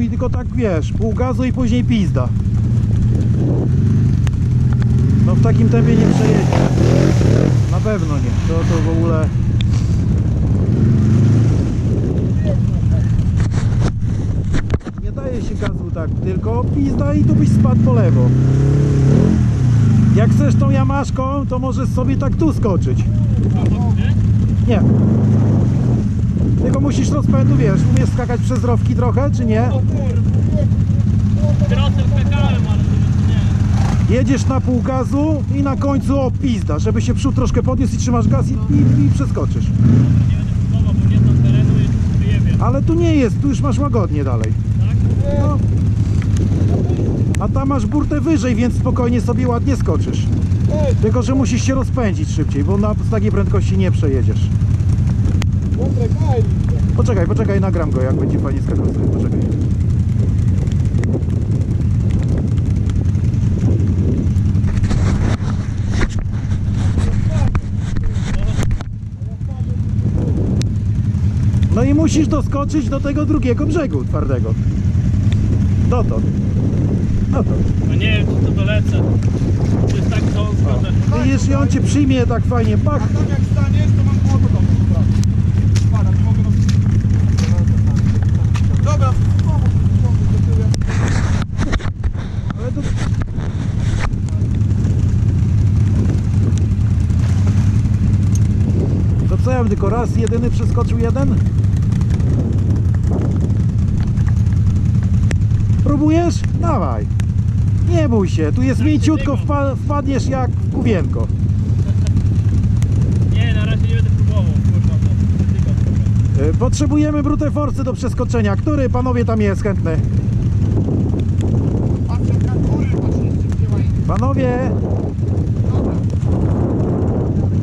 i tylko tak wiesz, pół gazu i później pizda. No w takim tempie nie przejedzie. Na pewno nie. To, to w ogóle... Nie daje się gazu tak, tylko pizda i tu byś spadł po lewo. Jak chcesz tą jamaszką, to możesz sobie tak tu skoczyć. Nie. Tylko musisz rozpędu, wiesz, umiesz skakać przez rowki trochę, czy nie? Trosem skakałem, ale nie. Jedziesz na pół gazu i na końcu o pizda, żeby się przód troszkę podniósł i trzymasz gaz i, i, i przeskoczysz. Nie będę próbował, bo nie znam terenu i wyjebie. Ale tu nie jest, tu już masz łagodnie dalej. Tak? No. A tam masz burtę wyżej, więc spokojnie sobie ładnie skoczysz. Tylko, że musisz się rozpędzić szybciej, bo na z takiej prędkości nie przejedziesz. Poczekaj, poczekaj, nagram go, jak będzie fajnie skakał sobie, poczekaj. No i musisz doskoczyć do tego drugiego brzegu twardego. Dotąd. Dotąd. No nie wiem, czy to dolecę. To jest tak wąsko, że... Widzisz, i on cię przyjmie tak fajnie, pach. Tam jak staniesz, to mam kłopot Dobra, to... Co ja tylko raz jedyny przeskoczył jeden? Próbujesz? Dawaj. Nie bój się, tu jest mięciutko, wpa wpadniesz jak w kuwienko. Nie, na razie nie będę próbował. Kurwa, to tylko trochę. Y, Potrzebujemy brute forcy do przeskoczenia. Który panowie tam jest chętny? Patrzę patrzę. Panowie!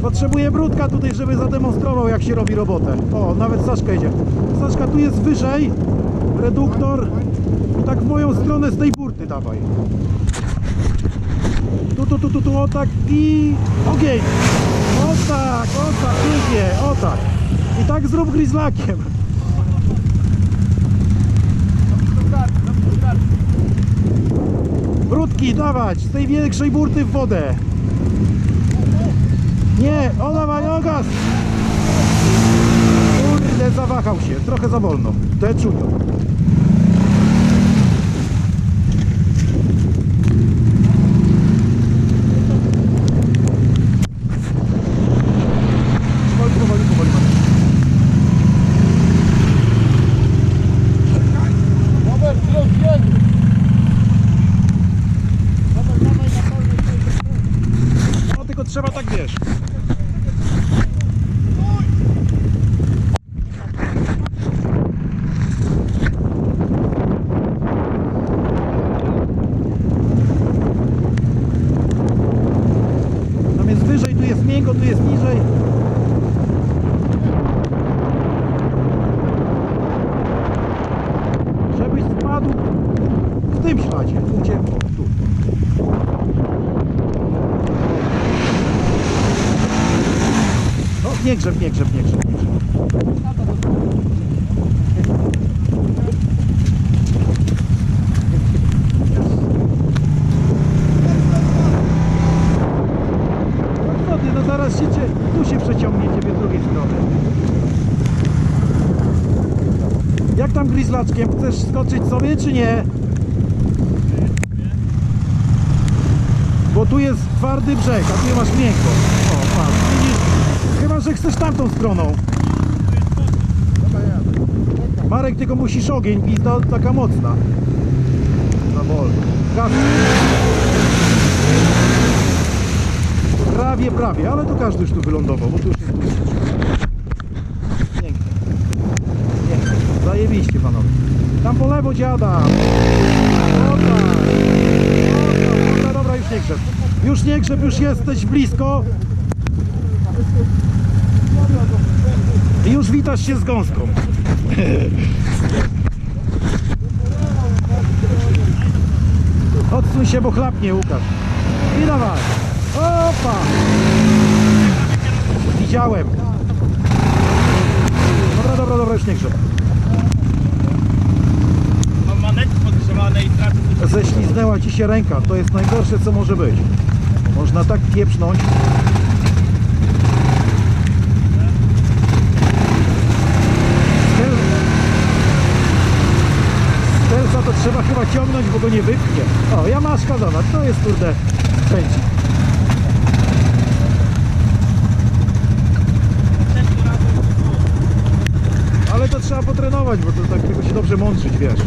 Potrzebuję brudka tutaj, żeby zademonstrował jak się robi robotę. O, nawet Saszka idzie. Saszka, tu jest wyżej. Reduktor. I tak w moją stronę z tej burty dawaj. Tu, tu, tu, tu, tu, o tak i ogień. O tak, o tak, pięknie, o tak. I tak zrób grizlakiem. Brudki, dawać, z tej większej burty w wodę. Nie, o dawaj, o gaz. Kurde, zawahał się, trochę za wolno. Te czują. Trzeba tak wiesz. Tam jest wyżej, tu jest miękko, tu jest niżej. Żebyś spadł w tym śladzie. Tu. Nie grzeb, nie grzeb, nie grzeb, nie grzeb. No co ty, no zaraz się tu się przeciągnie ciebie z drugiej strony. Jak tam grizlaczkiem? Chcesz skoczyć sobie, czy nie? Bo tu jest twardy brzeg, a tu masz miękko. O, patrz, chcesz tamtą stroną. Marek, tylko musisz ogień, pizda taka mocna. Na wolno. Prawie, prawie, ale to każdy już tu wylądował, bo tu już jest Pięknie. Pięknie. Zajebiście panowie. Tam po lewo dziada. Dobra. Dobra, dobra, już nie grzeb. Już nie grzeb, już jesteś blisko. I już witasz się z gąską. Odsuń się, bo chlapnie, Łukasz. I dawaj. Opa! Widziałem. Dobra, dobra, dobra, już nie grzeb. zacięła ci się ręka. To jest najgorsze co może być. Można tak pieprznąć. Trzeba chyba ciągnąć, bo go nie wypchnie. O, Yamaszka, zobacz, to jest kurde pędzi. Też tu razem. Ale to trzeba potrenować, bo to tak tylko się dobrze mądrzyć, wiesz.